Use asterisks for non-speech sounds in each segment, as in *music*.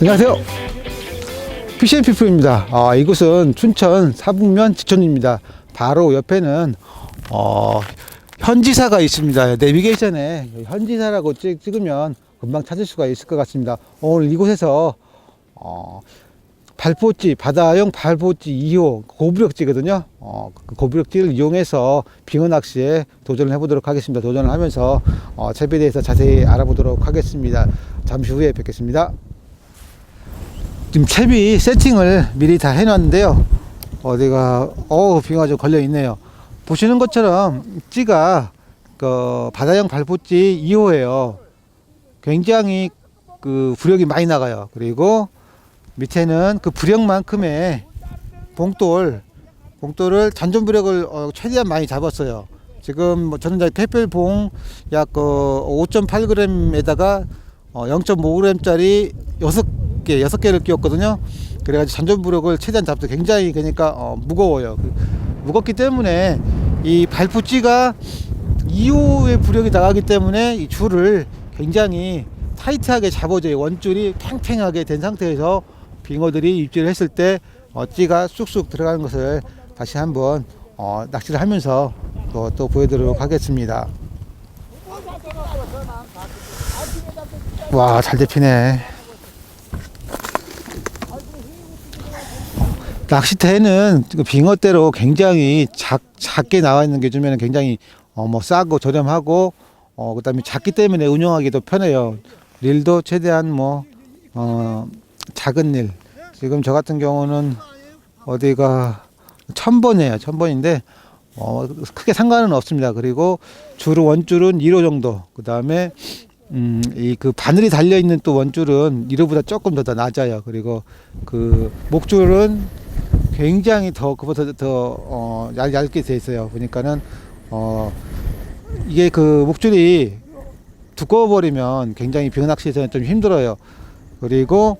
안녕하세요. 피시앤피플입니다. 아, 이곳은 춘천 사북면 지천입니다. 바로 옆에는 어, 현지사가 있습니다. 내비게이션에 현지사라고 찍, 찍으면 금방 찾을 수가 있을 것 같습니다. 오늘 이곳에서 어, 발포지, 바다용 발포지 2호 고부력지거든요. 어, 그 고부력지를 이용해서 빙어 낚시에 도전을 해보도록 하겠습니다. 도전을 하면서 어, 채비에 대해서 자세히 알아보도록 하겠습니다. 잠시 후에 뵙겠습니다. 지금 채비 세팅을 미리 다 해놨는데요. 어디가 어우 빙어가 좀 걸려 있네요. 보시는 것처럼 찌가 그 바다형 발포찌 2호예요. 굉장히 그 부력이 많이 나가요. 그리고 밑에는 그 부력만큼의 봉돌 봉돌을 잔존 부력을 어, 최대한 많이 잡았어요. 지금 뭐 저는 캐펠봉 약그 5.8g에다가 어, 0.5g짜리 6 개, 6개를 끼웠거든요. 그래가지고 잔존 부력을 최대한 잡도 굉장히 그러니까 어, 무거워요. 그, 무겁기 때문에 이 발포찌가 2호의 부력이 나가기 때문에 이 줄을 굉장히 타이트하게 잡아줘요. 원줄이 팽팽하게 된 상태에서 빙어들이 입질을 했을 때 어, 찌가 쑥쑥 들어가는 것을 다시 한번 어, 낚시를 하면서 또, 또 보여드리도록 하겠습니다. 와, 잘 잡히네. 낚시대는 그 빙어대로 굉장히 작, 작게 나와 있는 게 주면 굉장히 어, 뭐 싸고 저렴하고 어, 그 다음에 작기 때문에 운영하기도 편해요. 릴도 최대한 뭐, 어, 작은 릴. 지금 저 같은 경우는 어디가 천번이에요. 천번인데, 어, 크게 상관은 없습니다. 그리고 주로 원줄은 1호 정도. 그 다음에, 음, 이 그 바늘이 달려 있는 또 원줄은 1호보다 조금 더, 더 낮아요. 그리고 그 목줄은 굉장히 더, 그보다 더, 어, 얇, 얇게 돼 있어요. 보니까는, 어, 이게 그 목줄이 두꺼워 버리면 굉장히 빙낚시에서는 좀 힘들어요. 그리고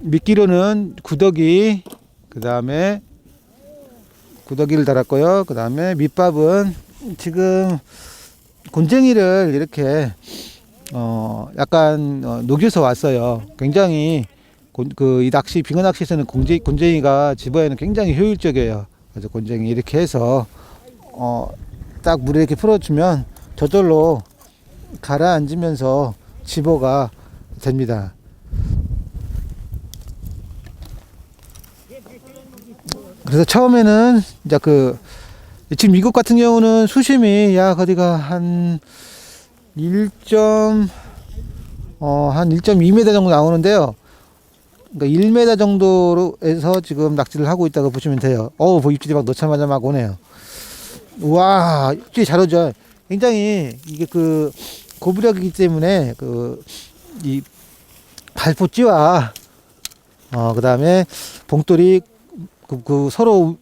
미끼로는 구더기, 그 다음에 구더기를 달았고요. 그 다음에 밑밥은 지금 곤쟁이를 이렇게 어 약간 어, 녹여서 왔어요. 굉장히 그 이 낚시 빙어 낚시에서는 곤쟁, 곤쟁이가 집어에는 굉장히 효율적이에요. 그래서 곤쟁이 이렇게 해서 어 딱 물에 이렇게 풀어주면 저절로 가라앉으면서 집어가 됩니다. 그래서 처음에는 이제 그 지금 이곳 같은 경우는 수심이 약 어디가 한 1. 어한 1.2m 정도 나오는데요. 그러니까 1m 정도로 해서 지금 낙지를 하고 있다고 보시면 돼요. 어우, 뭐 입질이 막 넣자마자 막 오네요. 우와, 입질이 잘 오죠. 굉장히 이게 그 고부력이기 때문에 그 이 발포찌와 어 그 다음에 봉돌이 그, 그 서로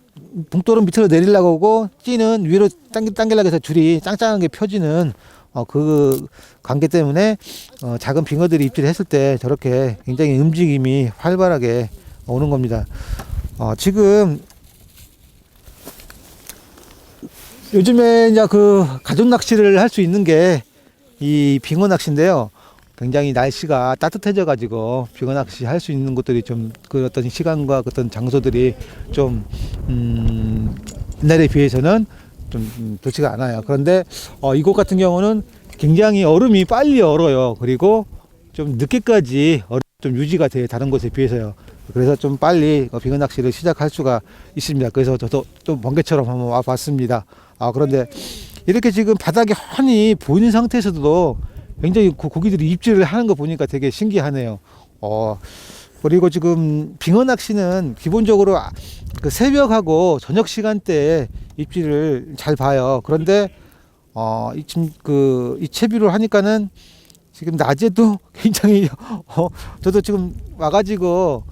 봉돌은 밑으로 내리려고 하고 찌는 위로 당기 당기려고 해서 줄이 짱짱하게 펴지는 어 그 관계 때문에 어 작은 빙어들이 입질을 했을 때 저렇게 굉장히 움직임이 활발하게 오는 겁니다. 어 지금 요즘에 이제 그 가족 낚시를 할 수 있는 게 이 빙어 낚시인데요. 굉장히 날씨가 따뜻해져 가지고 빙어 낚시 할 수 있는 곳들이 좀 그 어떤 시간과 그 어떤 장소들이 좀 음, 옛날에 비해서는 좀 음, 좋지가 않아요. 그런데 어, 이곳 같은 경우는 굉장히 얼음이 빨리 얼어요. 그리고 좀 늦게까지 얼음 좀 유지가 돼요. 다른 곳에 비해서요. 그래서 좀 빨리 어, 빙어 낚시를 시작할 수가 있습니다. 그래서 저도 좀 번개처럼 한번 와봤습니다. 아 그런데 이렇게 지금 바닥이 훤히 보이는 상태에서도 굉장히 고- 고기들이 입질을 하는 거 보니까 되게 신기하네요. 어, 그리고 지금 빙어 낚시는 기본적으로 아- 그 새벽하고 저녁 시간대에 입질을 잘 봐요. 그런데 어, 이 지금 그 이 채비로 하니까는 지금 낮에도 *laughs* 굉장히 어, 저도 지금 와가지고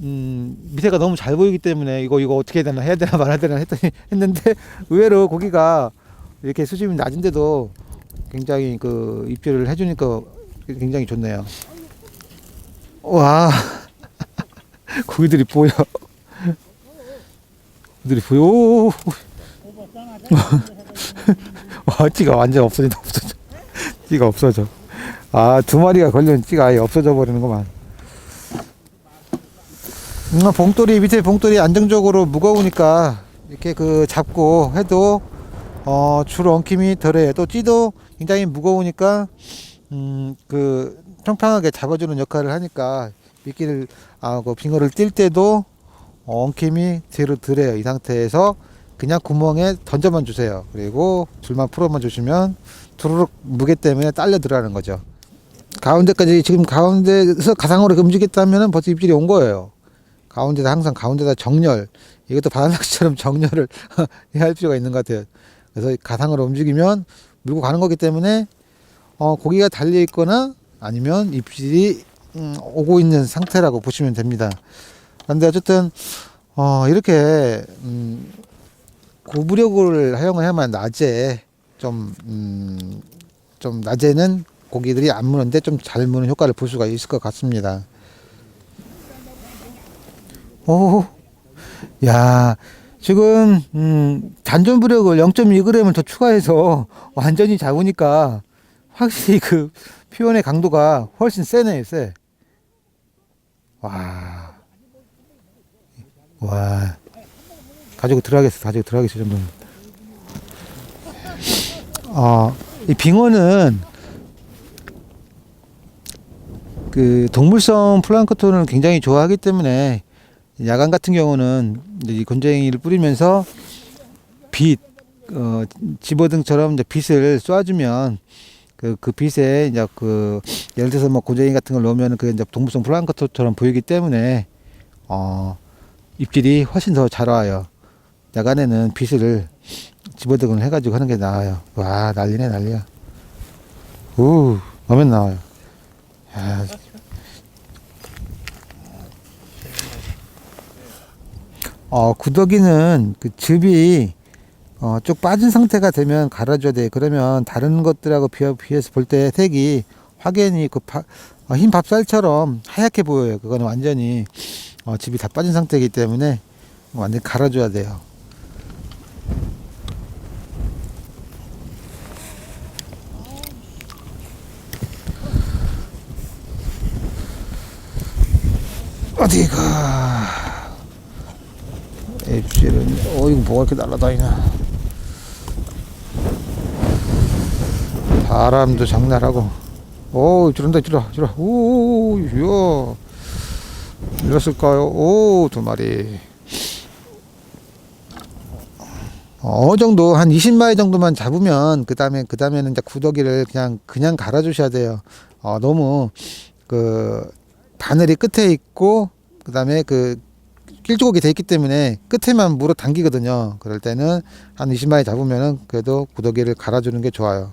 음, 밑에가 너무 잘 보이기 때문에 이거 이거 어떻게 해야 되나 해야 되나 말아야 되나 했더니 했는데 의외로 고기가 이렇게 수심이 낮은데도 굉장히 그 입질을 해주니까 굉장히 좋네요. 와 *laughs* 고기들이 보여. 고기들이 보여. *laughs* 와 찌가 완전 없어진다 없어져. 찌가 없어져. 아 두 마리가 걸리면 찌가 아예 없어져 버리는구만. 음, 봉돌이 밑에 봉돌이 안정적으로 무거우니까 이렇게 그 잡고 해도 어, 줄 엉킴이 덜해요. 또 찌도 굉장히 무거우니까 음, 그 평평하게 잡아주는 역할을 하니까 미끼를 아, 그 빙어를 뛸 때도 엉킴이 뒤로 덜해요. 이 상태에서 그냥 구멍에 던져만 주세요. 그리고 줄만 풀어만 주시면 두루룩 무게 때문에 딸려 들어가는 거죠. 가운데까지 지금 가운데서 가상으로 움직였다면 벌써 입질이 온 거예요. 가운데다 항상 가운데다 정렬 이것도 바람낚시처럼 *laughs* 정렬을 *laughs* 해야 할 필요가 있는 것 같아요. 그래서 가상으로 움직이면 물고 가는 거기 때문에 어, 고기가 달려 있거나 아니면 입질이 음, 오고 있는 상태라고 보시면 됩니다. 그런데 어쨌든 어, 이렇게 음, 고부력을 사용해야만 낮에 좀, 음, 좀 낮에는 고기들이 안 무는데 좀 잘 무는 효과를 볼 수가 있을 것 같습니다. 오, 야, 지금 음, 잔존 부력을 0.2g을 더 추가해서 완전히 잡으니까 확실히 그 표현의 강도가 훨씬 세네, 세. 와, 와, 가지고 들어가겠어, 가지고 들어가겠어, 이 정도는. 어, 이 빙어는 그 동물성 플랑크톤을 굉장히 좋아하기 때문에 야간 같은 경우는 이 건조행이를 뿌리면서 빛, 어, 집어등처럼 이제 빛을 쏴주면 그, 그 빛에 이제 그 예를 들어서 뭐 고재인 같은 걸 넣으면 그 이제 동물성 플랑크톤처럼 보이기 때문에 어, 입질이 훨씬 더 잘 와요. 야간에는 빛을 집어등을 해가지고 하는 게 나아요. 와 난리네 난리야. 우 오면 나와요. 야, 어, 구더기는 그 즙이 어, 쭉 빠진 상태가 되면 갈아줘야 돼. 그러면 다른 것들하고 비해, 비해서 볼 때 색이 확연히 그 파, 어, 흰 밥살처럼 하얗게 보여요. 그거는 완전히 어, 즙이 다 빠진 상태이기 때문에 완전히 갈아줘야 돼요. 어디가? 앱실은 어 이거 뭐가 이렇게 날아다니나 바람도 장난하고. 오 들어온다 들어 들어 오오오 이야. 이랬을까요? 오 두 마리. 어느 정도 한 20마리 정도만 잡으면 그 다음에 그 다음에는 이제 구더기를 그냥 그냥 갈아 주셔야 돼요. 어 너무 그 바늘이 끝에 있고 그 다음에 그 길쭉하게 돼 있기 때문에 끝에만 물어 당기거든요. 그럴 때는 한 20마리 잡으면은 그래도 구더기를 갈아주는 게 좋아요.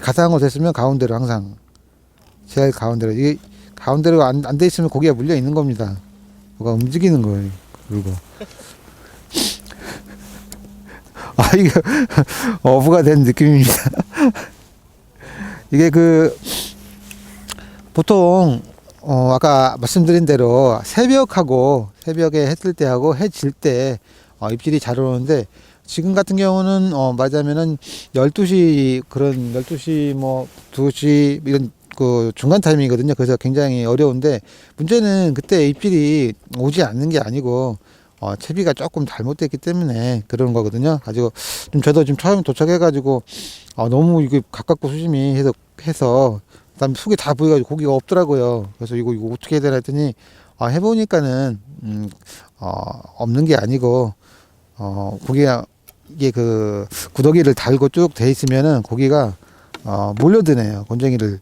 가상으로 됐으면 가운데로 항상 제일 가운데로 이게 가운데로 안 안 돼 있으면 고기가 물려 있는 겁니다. 뭐가 움직이는 거예요. 그리고 *laughs* 아 이게 *laughs* 어부가 된 느낌입니다. *laughs* 이게 그 보통 어, 아까 말씀드린 대로 새벽하고 새벽에 해 뜰 때하고 해 질때 어, 입질이 잘 오는데 지금 같은 경우는 어, 말하자면은 12시 그런 12시 뭐 2시 이런 그 중간 타이밍이거든요. 그래서 굉장히 어려운데 문제는 그때 입질이 오지 않는 게 아니고 어, 채비가 조금 잘못됐기 때문에 그런 거거든요. 가지고 좀 저도 지금 처음 도착해가지고 어, 너무 이게 가깝고 수심이 해서 해서 그다음에 속이 다 보여가지고 고기가 없더라고요. 그래서 이거 이거 어떻게 해야 되나 했더니 아, 해보니까는 음, 어, 없는 게 아니고 어, 고기가 이게 그 구더기를 달고 쭉 돼 있으면은 고기가 어, 몰려드네요. 곤쟁이를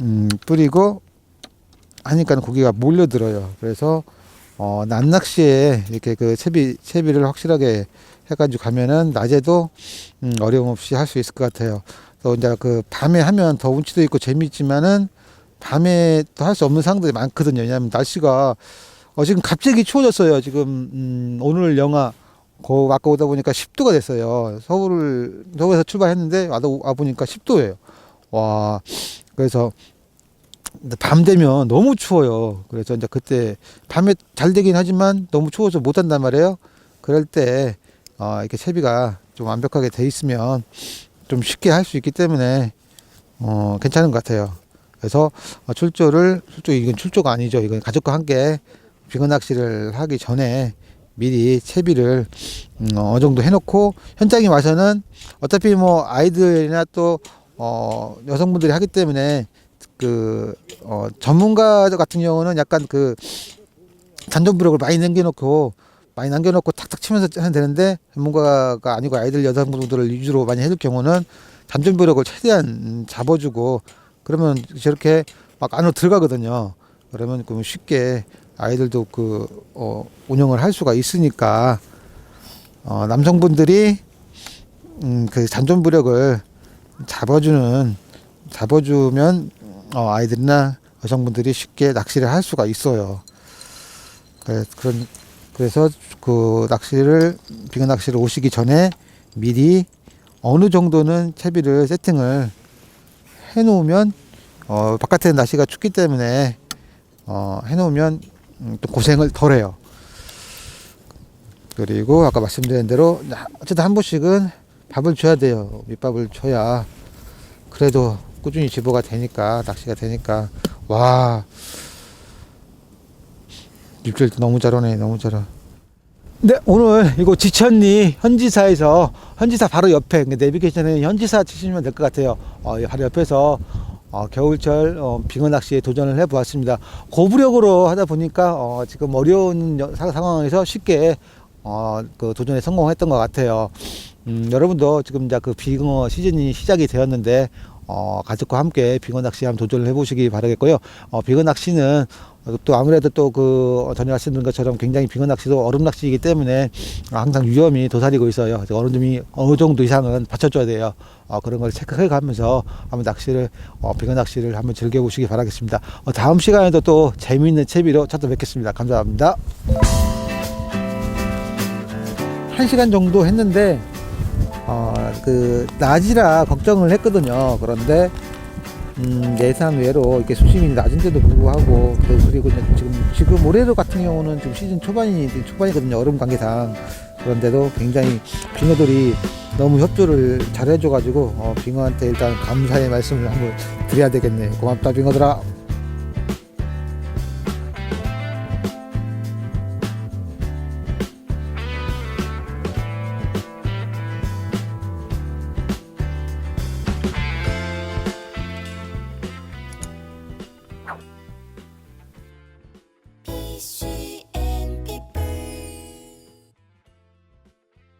음, 뿌리고 하니까는 고기가 몰려들어요. 그래서 어, 낮낚시에 이렇게 그 채비 채비를 확실하게 해가지고 가면은 낮에도 음, 어려움 없이 할 수 있을 것 같아요. 또 이제 그 밤에 하면 더 운치도 있고 재미있지만은 밤에 또 할 수 없는 상황들이 많거든요. 왜냐하면 날씨가 어 지금 갑자기 추워졌어요. 지금 음 오늘 영하 고 아까 오다 보니까 10도가 됐어요. 서울을 서울에서 출발했는데 와다 와 보니까 10도예요. 와 그래서 밤 되면 너무 추워요. 그래서 이제 그때 밤에 잘 되긴 하지만 너무 추워서 못 한단 말이에요. 그럴 때 어, 이렇게 채비가 좀 완벽하게 돼 있으면 좀 쉽게 할 수 있기 때문에 어, 괜찮은 것 같아요. 그래서 어, 출조를 출조 이건 출조가 아니죠. 이건 가족과 함께 빙어 낚시를 하기 전에 미리 채비를 음, 어느 정도 해놓고 현장에 와서는 어차피 뭐 아이들이나 또 어, 여성분들이 하기 때문에 그 어, 전문가 같은 경우는 약간 그 잔존 부력을 많이 남겨놓고 많이 남겨놓고 탁탁 치면서 하면 되는데 전문가가 아니고 아이들 여성분들을 위주로 많이 해줄 경우는 잔존 부력을 최대한 음, 잡아주고 그러면 저렇게 막 안으로 들어가거든요. 그러면 그 쉽게 아이들도 그 어, 운영을 할 수가 있으니까 어, 남성분들이 음, 그 잔존부력을 잡아주는 잡아주면 어, 아이들이나 여성분들이 쉽게 낚시를 할 수가 있어요. 그래, 그런 그래서 그 낚시를 빙어 낚시를 오시기 전에 미리 어느 정도는 채비를 세팅을 해놓으면 어, 바깥에 날씨가 춥기 때문에 어, 해놓으면 음, 또 고생을 덜해요. 그리고 아까 말씀드린 대로 어쨌든 한 번씩은 밥을 줘야 돼요. 밑밥을 줘야 그래도 꾸준히 집어가 되니까 낚시가 되니까 와 입질 너무 잘하네 너무 잘하. 네 오늘 이거 지천리 현지사에서 현지사 바로 옆에 그 내비게이션에 현지사 치시면 될 것 같아요. 어, 이 바로 옆에서 어, 겨울철 어, 빙어 낚시에 도전을 해보았습니다. 고부력으로 하다 보니까 어, 지금 어려운 상황에서 쉽게 어, 그 도전에 성공했던 것 같아요. 음, 여러분도 지금 이제 그 빙어 시즌이 시작이 되었는데 어, 가족과 함께 빙어 낚시 한번 도전을 해보시기 바라겠고요. 어, 빙어 낚시는 어, 또 아무래도 또 그 전에 말씀드린 것처럼 굉장히 빙어 낚시도 얼음 낚시이기 때문에 항상 위험이 도사리고 있어요. 어느 어느 정도 이상은 받쳐줘야 돼요. 어, 그런 걸 체크해 가면서 한번 낚시를 어, 빙어 낚시를 한번 즐겨보시기 바라겠습니다. 어, 다음 시간에도 또 재미있는 채비로 찾아뵙겠습니다. 감사합니다. 한 시간 정도 했는데 어, 그 낮이라 걱정을 했거든요. 그런데 음, 예상 외로 이렇게 수심이 낮은데도 불구하고 그- 그리고 지금 지금 올해도 같은 경우는 지금 시즌 초반이 초반이거든요. 얼음 관계상 그런데도 굉장히 빙어들이 너무 협조를 잘 해줘가지고 어, 빙어한테 일단 감사의 말씀을 한번 드려야 되겠네. 고맙다 빙어들아.